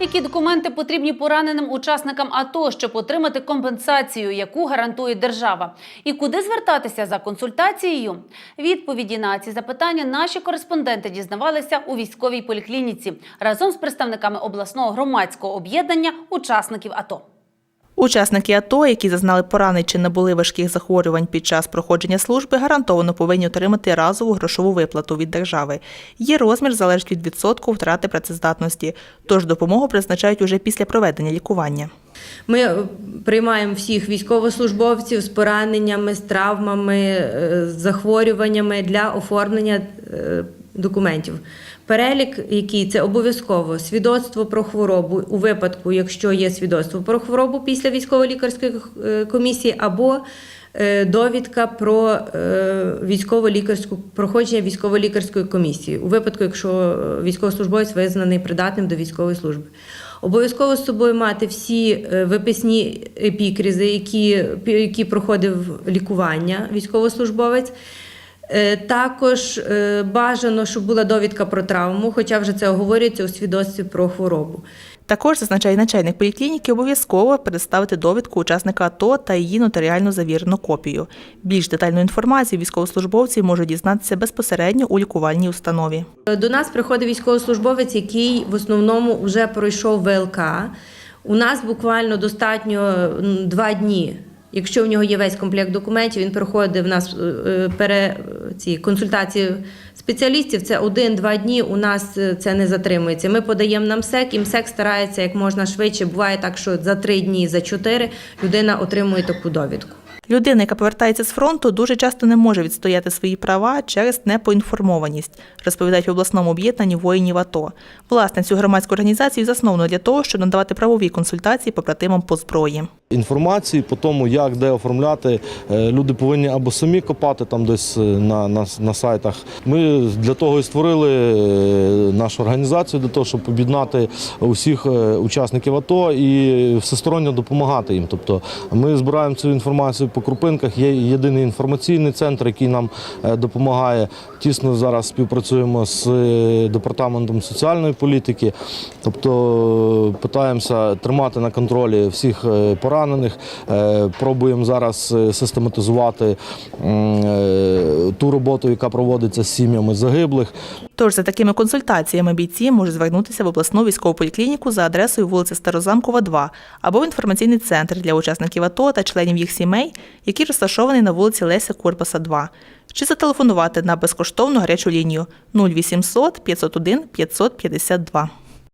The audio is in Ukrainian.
Які документи потрібні пораненим учасникам АТО, щоб отримати компенсацію, яку гарантує держава? І куди звертатися за консультацією? Відповіді на ці запитання наші кореспонденти дізнавалися у військовій поліклініці разом з представниками обласного громадського об'єднання учасників АТО. Учасники АТО, які зазнали поранень чи набули важких захворювань під час проходження служби, гарантовано повинні отримати разову грошову виплату від держави. Її розмір залежить від відсотку втрати працездатності, тож допомогу призначають уже після проведення лікування. Ми е, приймаємо всіх військовослужбовців з пораненнями, з травмами, е, з захворюваннями для оформлення е, документів. Перелік, який це обов'язково свідоцтво про хворобу у випадку, якщо є свідоцтво про хворобу після військово-лікарської е, комісії, або е, довідка про е, військово-лікарську проходження військово-лікарської комісії у випадку, якщо військовослужбовець визнаний придатним до військової служби. Обов'язково з собою мати всі виписні епікризи, які, які проходив лікування військовослужбовець. Е, Також е, бажано, щоб була довідка про травму, хоча вже це оговорюється у свідоцтві про хворобу. Також зазначає начальник поліклініки обов'язково представити довідку учасника АТО та її нотаріально завірену копію. Більш детальну інформацію військовослужбовці можуть дізнатися безпосередньо у лікувальній установі. Е, До нас приходить військовослужбовець, який в основному вже пройшов ВЛК. У нас буквально достатньо два дні. Якщо в нього є весь комплект документів, він проходить в нас пере, ці консультації спеціалістів. Це один-два дні. У нас е, це не затримується. Ми подаємо на МСЕК, і МСЕК старається як можна швидше. Буває так, що за три дні, за чотири людина отримує таку довідку. Людина, яка повертається з фронту, дуже часто не може відстояти свої права через непоінформованість, розповідають в обласному об'єднанні воїнів АТО. Власне, цю громадську організацію засновано для того, щоб надавати правові консультації побратимам по зброї. Інформації по тому, як де оформляти. Е, Люди повинні або самі копати там десь е, на, на, на сайтах. Ми для того і створили е, нашу організацію, для того, щоб об'єднати усіх учасників АТО і всесторонньо допомагати їм. Тобто ми збираємо цю інформацію по крупинках. Є єдиний інформаційний центр, який нам допомагає. Тісно зараз співпрацюємо з департаментом соціальної політики, тобто питаємося тримати на контролі всіх е, поранених. Е, Пробуємо зараз е, систематизувати е, ту роботу, яка проводиться з сім'ями загиблих. Тож за такими консультаціями бійці можуть звернутися в обласну військову поліклініку за адресою вулиця Старозамкова, 2 або в інформаційний центр для учасників АТО та членів їх сімей, який розташований на вулиці Леся Курбаса, 2. Чи зателефонувати на безкоштовну гарячу лінію 0800 501 552.